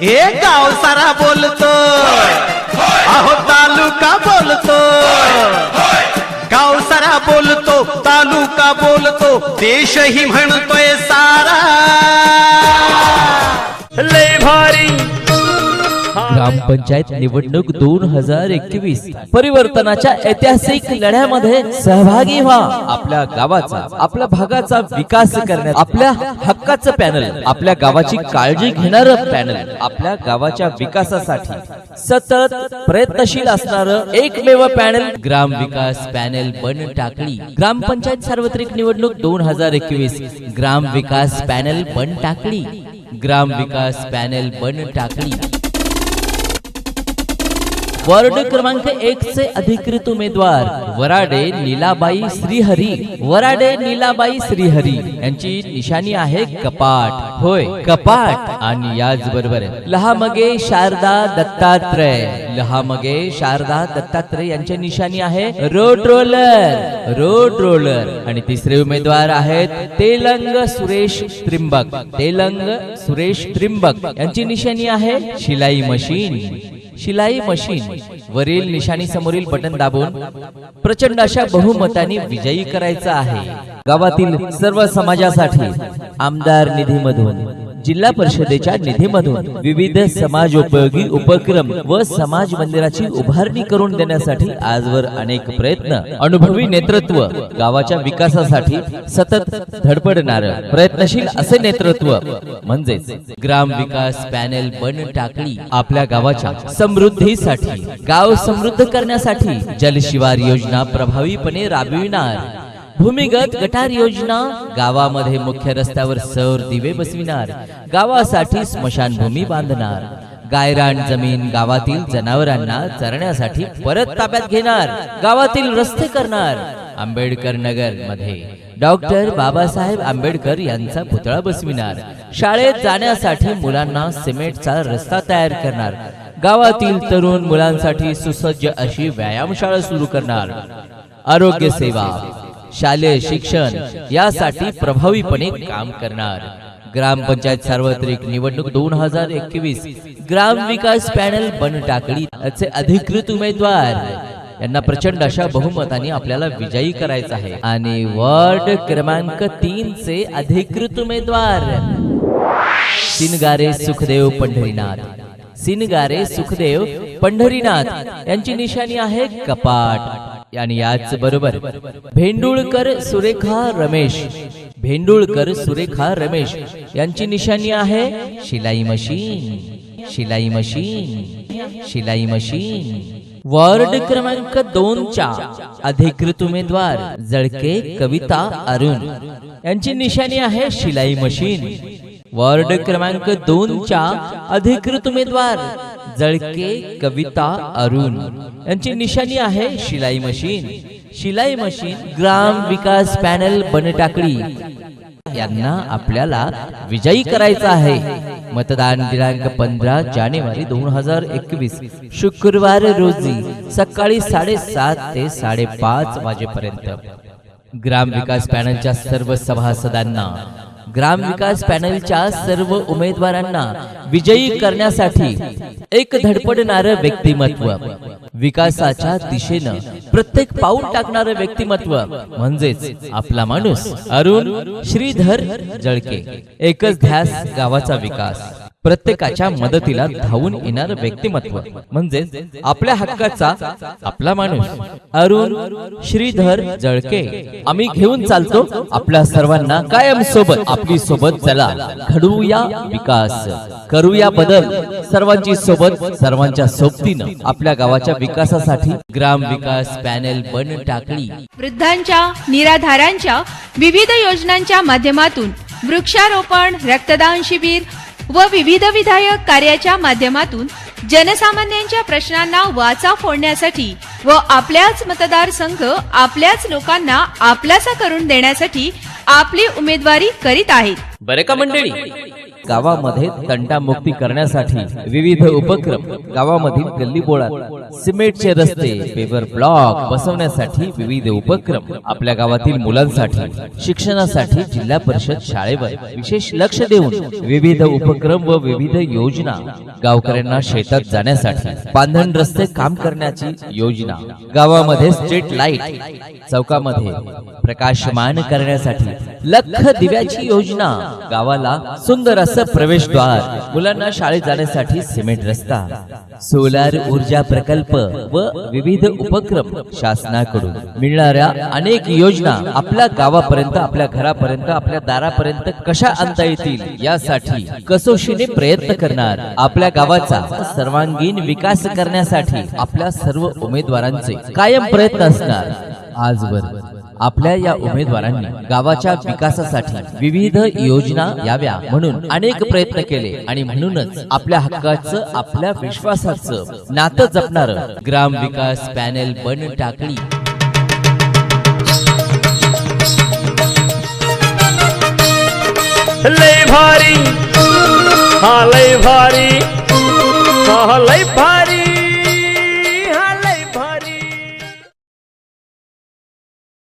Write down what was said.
हे गाव सारा बोलतो. अहो तालुका बोलतो. गाव सारा बोलतो तालुका बोलतो. देशही म्हणतोय सारा. लय ग्रामपंचायत निवडणूक दोन हजार एकवीस परिवर्तनाच्या ऐतिहासिक लढ्यामध्ये सहभागी व्हा. आपल्या गावाचा आपल्या भागाचा विकास करण्यात आपल्या हक्काचं पॅनल आपल्या गावाची काळजी घेणार पॅनल आपल्या गावाच्या विकासासाठी सतत प्रयत्नशील असणार एकमेव पॅनल ग्राम विकास पॅनल बन टाकळी ग्रामपंचायत सार्वत्रिक निवडणूक दोन हजार एकवीस ग्राम विकास पॅनल बन टाकळी ग्राम विकास पॅनल बन टाकळी वार्ड क्रमांक एक चे अधिकृत उमेदवार वराडे नीलाबाई श्रीहरी. वराडे नीलाबाई श्रीहरी. यांची निशाणी आहे कपाट. होय कपाट. आणि याच बरोबर लहामगे शारदा दत्तात्रय. लहामगे शारदा दत्तात्रय यांची निशाणी आहे रोड रोलर रोड रोलर आणि तिसरे उमेदवार आहेत तेलंग सुरेश त्रिंबक. तेलंग सुरेश त्रिंबक. यांची निशाणी आहे शिलाई मशीन. शिलाई मशीन वरील निशाणी समोरील बटन दाबून प्रचंड अशा बहुमताने विजयी करायचा आहे. गावातील सर्व समाजासाठी आमदार निधीमधून जिल्हा परिषदेच्या निधीमधून विविध समाजोपयोगी उपक्रम व समाज मंदिराची उभारणी करून देण्यासाठी आजवर अनेक प्रयत्न अनुभवी नेतृत्व गावाच्या विकासासाठी सतत धडपडणार प्रयत्नशील असे नेतृत्व म्हणजेच ग्राम विकास पॅनेल बन टाकली आपल्या गावाच्या समृद्धीसाठी गाव समृद्ध करण्यासाठी जलशिवार योजना प्रभावीपणे राबविणार भूमिगत गटार योजना गावामध्ये मुख्य रस्त्यावर सौर दिवे बसविणार गावासाठी स्मशानभूमी बांधणार गायरान जमीन गावातील जनावरांना चरण्यासाठी परत ताब्यात घेणार गावातील रस्ते करणार. आंबेडकर नगरमध्ये डॉक्टर बाबासाहेब आंबेडकर यांचा पुतळा बसविणार शाळेत जाण्यासाठी मुलांना सिमेंटचा रस्ता तयार करणार गावातील तरुण मुलांसाठी सुसज्ज अशी व्यायामशाळा सुरू करणार. आरोग्य सेवा शालेय शिक्षण यासाठी प्रभावीपणे काम करणार. ग्रामपंचायत सार्वत्रिक निवडणूक दोन हजार एकवीस ग्राम विकास पॅनल बन टाकली अधिकृत उमेदवार. यांना प्रचंड अशा बहुमताने आपल्याला विजयी करायचं आहे. आणि वॉर्ड क्रमांक तीन चे अधिकृत उमेदवार. सिनगारे सुखदेव पंढरीनाथ. सिनगारे सुखदेव पंढरीनाथ यांची निशाणी आहे कपाट. आणि याच बरोबर. भेंडुळकर सुरेखा रमेश. भेंडुळकर सुरेखा रमेश. यांची निशाणी आहे शिलाई मशीन. शिलाई मशीन. शिलाई मशीन. वॉर्ड क्रमांक दोन च्या अधिकृत उमेदवार जळके कविता अरुण. यांची निशाणी आहे शिलाई मशीन. वॉर्ड क्रमांक दोन च्या अधिकृत उमेदवार जळके कविता अरुण. यांची निशाणी आहे शिलाई मशीन. शिलाई मशीन ग्राम विकास पॅनल बनटाकळी. यांना आपल्याला विजयी करायचा आहे. मतदान दिनांक पंधरा जानेवारी दोन हजार एकवीस. शुक्रवार रोजी सकाळी साडेसात ते साडेपाच वाजेपर्यंत. ग्राम विकास पॅनलच्या सर्व सभासदांना ग्राम विकास पॅनलच्या सर्व उमेदवारांना विजयी करण्यासाठी एक धडपडणारं व्यक्तिमत्व. विकासाच्या दिशेनं प्रत्येक पाऊल टाकणारं व्यक्तिमत्व. म्हणजेच आपला माणूस. अरुण श्रीधर जळके. एकच ध्यास गावाचा विकास. प्रत्येकाच्या मदतीला धावून येणार व्यक्तिमत्व. म्हणजेच आपल्या हक्काचा आपला माणूस. अरुण श्रीधर जळके. आम्ही घेऊन चालतो आपल्या सर्वांना कायम सोबत आपली सोबत चला. घडवूया विकास. करूया बदल. सर्वांची सोबत सर्वांच्या सोबतीनं आपल्या गावाच्या विकासासाठी ग्राम विकास पॅनेल बन टाकली. वृद्धांच्या निराधारांच्या विविध योजनांच्या माध्यमातून वृक्षारोपण रक्तदान शिबिर व विविध विधायक कार्याच्या माध्यमातून जनसामान्यांच्या प्रश्नांना वाचा फोडण्यासाठी व आपल्याच मतदारसंघ आपल्याच लोकांना आपलासा करून देण्यासाठी आपली उमेदवारी करीत आहेत. बरे का मंडळी? गावामध्ये तंटामुक्ती करण्यासाठी विविध उपक्रम गावामधील गल्ली बोळात सिमेंटचे रस्ते पेपर ब्लॉक बसवण्यासाठी विविध उपक्रम आपल्या गावातील मुलांसाठी शिक्षणासाठी जिल्हा परिषद शाळेवर विशेष लक्ष देऊन विविध उपक्रम व विविध योजना गावकऱ्यांना शेतात जाण्यासाठी बांधण रस्ते काम करण्याची योजना गावामध्ये स्ट्रीट लाइट चौकामध्ये प्रकाशमान करण्यासाठी लख दिव्याची योजना. गावाला सुंदर असं प्रवेशद्वार. मुलांना शाळेत जाण्यासाठी सिमेंट रस्ता. सोलार ऊर्जा प्रकल्प व विविध उपक्रम शासनाकडून. मिळणाऱ्या अनेक योजना आपल्या गावापर्यंत आपल्या घरापर्यंत आपल्या दारापर्यंत कशा आणता येतील यासाठी कसोशीने प्रयत्न करणार. आपल्या गावाचा सर्वांगीण विकास करण्यासाठी आपल्या सर्व उमेदवारांचे कायम प्रयत्न असणार. आजवर आपल्या या उमेदवारांनी गावाच्या विकासासाठी विविध योजना याव्या म्हणून अनेक प्रयत्न केले. आणि म्हणूनच आपल्या हक्काचं आपल्या विश्वासाचं नातं जपणार ग्राम विकास पॅनेल बन टाकली. लय भारी हा लय भारी हा लय भारी.